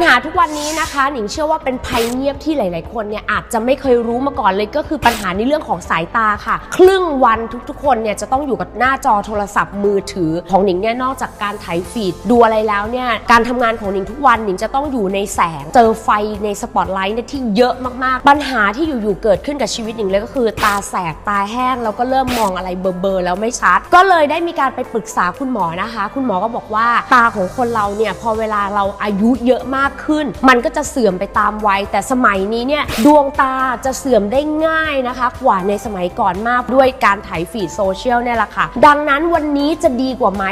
ญหาทุกวันนี้นะคะ หนิงเชื่อว่าเป็นภัยเงียบที่หลาย ๆ คนเนี่ยอาจจะไม่เคยรู้มาก่อนเลยก็คือปัญหาในเรื่องของสายตาค่ะ ครึ่งวันทุก ๆ คนเนี่ยจะต้องอยู่กับหน้าจอโทรศัพท์มือถือของหนิงเนี่ยนอกจากการไถฟีดดูอะไรแล้วเนี่ยการทำงานของหนิงทุกวันหนิงจะต้องอยู่ในแสง เจอไฟในสปอตไลท์เนี่ยที่เยอะมาก ๆ ปัญหาที่อยู่ ๆ เกิดขึ้นกับชีวิตหนิงเลยก็คือ ตาแสบตาแห้งแล้วก็เริ่มมองอะไรเบลอๆแล้วไม่ชัด ก็เลยได้มีการไปปรึกษาคุณหมอนะคะ คุณหมอก็บอกว่าตาของคนเราเนี่ยพอเวลาเราอายุเยอะมากขึ้น มันก็จะเสื่อมไปตามวัย แต่สมัยนี้เนี่ยดวงตาจะเสื่อมได้ง่ายนะคะ กว่าในสมัยก่อนมากด้วยการถ่ายฟีดโซเชียลเนี่ยแหละค่ะ ดังนั้นวันนี้จะดีกว่าไหม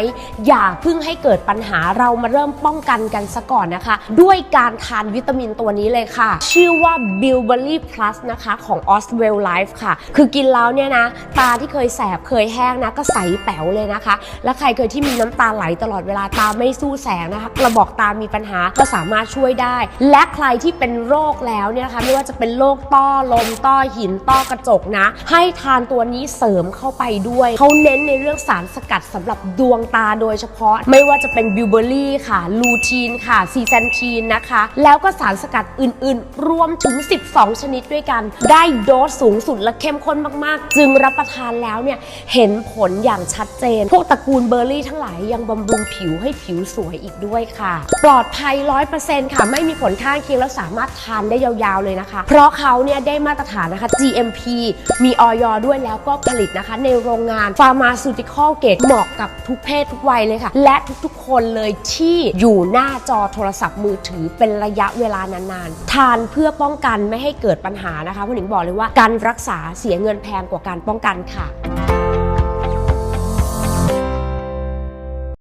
อย่าเพิ่งให้เกิดปัญหาเรามาเริ่มป้องกันกันซะก่อนนะคะ ด้วยการทานวิตามินตัวนี้เลยค่ะ ชื่อว่า Bilberry Plus นะคะของ Oswell Life ค่ะ คือกินแล้วเนี่ยนะ ตาที่เคยแสบเคยแห้งนะก็ใสแป๋วเลยนะคะ และใครเคยที่มีน้ำตาไหลตลอดเวลาตาไม่สู้แสงนะคะกระบอกตามีปัญหาก็สามารถช่วยได้ และใครที่เป็นโรคแล้วเนี่ยนะคะไม่ว่าจะเป็นโรคต้อลมต้อหินต้อกระจกนะ ให้ทานตัวนี้เสริมเข้าไปด้วยเขาเน้นในเรื่องสารสกัดสำหรับดวงตาโดยเฉพาะ ไม่ว่าจะเป็นบิวเบอรี่ค่ะลูทีนค่ะซีแซนทีนนะคะ แล้วก็สารสกัดอื่นๆ รวมถึง 12 ชนิดด้วยกัน ได้โดสสูงสุดและเข้มข้นมากๆ จึงรับประทานแล้วเนี่ยเห็นผลอย่างชัดเจน พวกตระกูลเบอร์รี่ทั้งหลายยังบำรุงผิวให้ผิวสวยอีกด้วยค่ะ ปลอดภัย 100%ค่ะ ไม่มีผลข้างเคียงแล้วสามารถทานได้ยาวๆเลยนะคะ เพราะเขาเนี่ยได้มาตรฐานนะคะ GMP มีออยด้วยแล้วก็ผลิตนะคะ ในโรงงานฟาร์มาซูติคอลเกตเหมาะกับทุกเพศทุกวัยเลยค่ะ และทุกๆคนเลยที่อยู่หน้าจอโทรศัพท์มือถือเป็นระยะเวลานานๆ ทานเพื่อป้องกันไม่ให้เกิดปัญหานะคะคุณหญิงบอกเลยว่าการรักษาเสียเงินแพงกว่าการป้องกันค่ะ